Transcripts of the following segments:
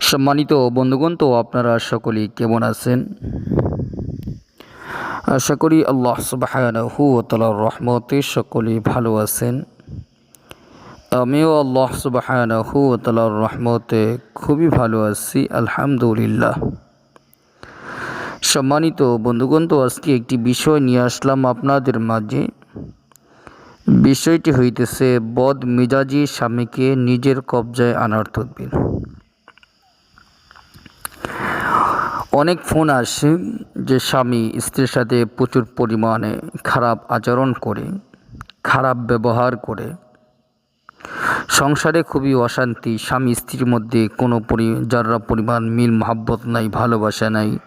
সম্মানিত বন্ধুগণ, তো আপনারা সকলেই কেমন আছেন? আশা করি আল্লাহ সুবাহানহু রহমতে সকলেই ভালো আছেন। আমিও আল্লাহ সুবাহানহু রহমতে খুবই ভালো আছি, আলহামদুলিল্লাহ। সম্মানিত বন্ধুগণ, তো আজকে একটি বিষয় নিয়ে আসলাম আপনাদের মাঝে। বিষয়টি হইতেছে বদ মেজাজি স্বামীকে নিজের কবজায় আনার তদবির। অনেক ফোন আসে যে স্বামী স্ত্রীর সাথে প্রচুর পরিমাণে খারাপ আচরণ করে, খারাপ ব্যবহার করে। সংসারে খুবই অশান্তি, স্বামী স্ত্রীর মধ্যে কোনো যারা পরিমাণ মিল মহাব্বত নাই, ভালোবাসা নাই।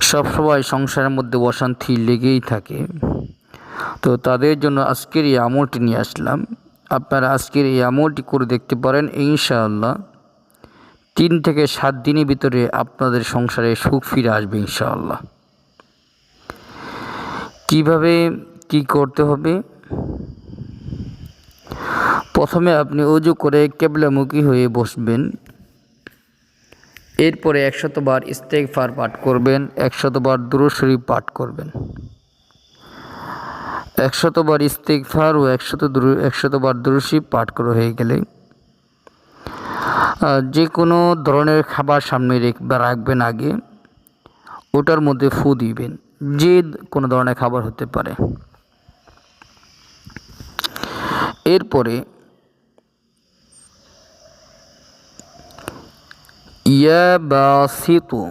সবসময় সংসারের মধ্যে অশান্তি লেগেই থাকে। তো তাদের জন্য আজকের এই আমলটি নিয়ে আসলাম। আপনারা আজকের এই আমলটি করে দেখতে পারেন, ইনশাআল্লাহ। তিন থেকে সাত দিনের ভিতরে আপনাদের সংসারে সুখ ফিরে আসবে ইনশাআল্লাহ। কীভাবে কি করতে হবে? প্রথমে আপনি অজু করে কেবলামুখী হয়ে বসবেন। এরপরে একশতবার ইস্তেকফার পাঠ করবেন, একশতবার দুরুশরী পাঠ করবেন। একশতবার ইস্তেকফার ও একশত দুরু একশতবার দুরুশি পাঠ করা হয়ে গেলে যে কোনো ধরনের খাবার সামনে রাখবেন আগে, ওটার মধ্যে ফু দিবেন, যে কোনো ধরনের খাবার হতে পারে। এরপরে ইয়া বা সিতু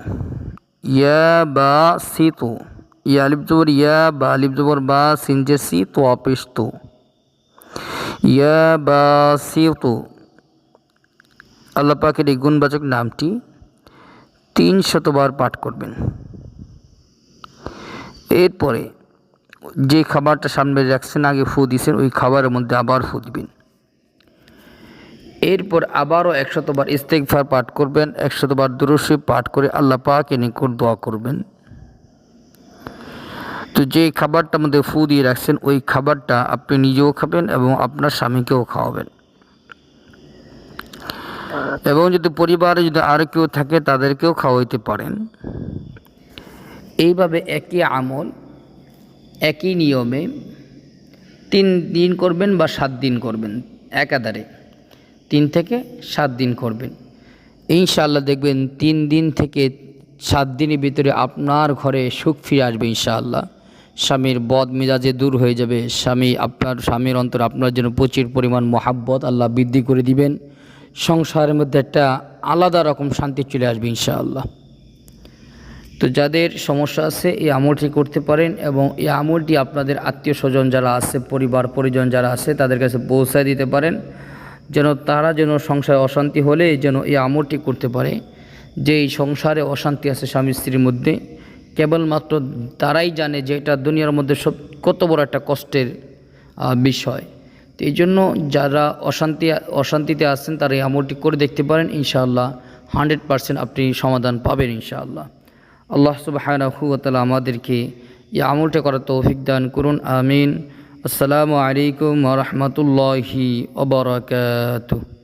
ইয়া বা সিতু ইয়া আলিফ জবর ইয়া বা আলিফ জবর বা সিনজে সি তো অপিস তু ইয়া বা সিতু আল্লাহ পাকের এই গুণবাচক নামটি তিন শতবার পাঠ করবেন। এরপরে যে খাবারটা সামনে রাখছেন, আগে ফু দিয়েছেন ওই খাবারের মধ্যে আবার ফু দিবেন। এরপর আবারও একশতবার ইস্তেকফার পাঠ করবেন একশতবার দুরুশি পাঠ করে আল্লাহ পাকে নিকট দোয়া করবেন। তো যে খাবারটার মধ্যে ফু দিয়ে রাখছেন, ওই খাবারটা আপনি নিজেও খাবেন এবং আপনার স্বামীকেও খাওয়াবেন। এবং যদি পরিবারে যদি আর কেউ থাকে, তাদেরকেও খাওয়াইতে পারেন। এইভাবে একই আমল, একই নিয়মে তিন দিন করবেন বা সাত দিন করবেন, একাধারে। তিন থেকে সাত দিন করবেন। ইনশাআল্লাহ দেখবেন তিন দিন থেকে সাত দিনের ভিতরে আপনার ঘরে সুখ ফিরে আসবে ইনশাআল্লাহ। স্বামীর বদ মেজাজে দূর হয়ে যাবে। স্বামী আপনার, স্বামীর অন্তর আপনার জন্য প্রচুর পরিমাণ মহাব্বত আল্লাহ বৃদ্ধি করে দিবেন। সংসারের মধ্যে একটা আলাদা রকম শান্তি চলে আসবে ইনশাআল্লাহ। তো যাদের সমস্যা আছে, এই আমলটি করতে পারেন এবং এই আমলটি আপনাদের আত্মীয় স্বজন যারা আছে, পরিবার, পরিজন যারা আছে, তাদের কাছে পৌঁছায় দিতে পারেন। যেন তারা যেন সংসারে অশান্তি হলে যেন এই আমলটি করতে পারে। যে এই সংসারে অশান্তি আছে স্বামী স্ত্রীর মধ্যে, কেবলমাত্র তারাই জানে যে এটা দুনিয়ার মধ্যে সব কত বড় একটা কষ্টের বিষয়। তো এই জন্য যারা অশান্তি, অশান্তিতে আসছেন তারা এই আমলটি করে দেখতে পারেন, ইনশাআল্লাহ হান্ড্রেড পারসেন্ট আপনি সমাধান পাবেন, ইনশাআল্লাহ। আল্লাহ সুবাহানহুতালা আমাদেরকে এই আমলটা করার তৌফিক দান করুন, আমিন। আসসালামু আলাইকুম রহমতুল্লাহি ওবরাকাতুহ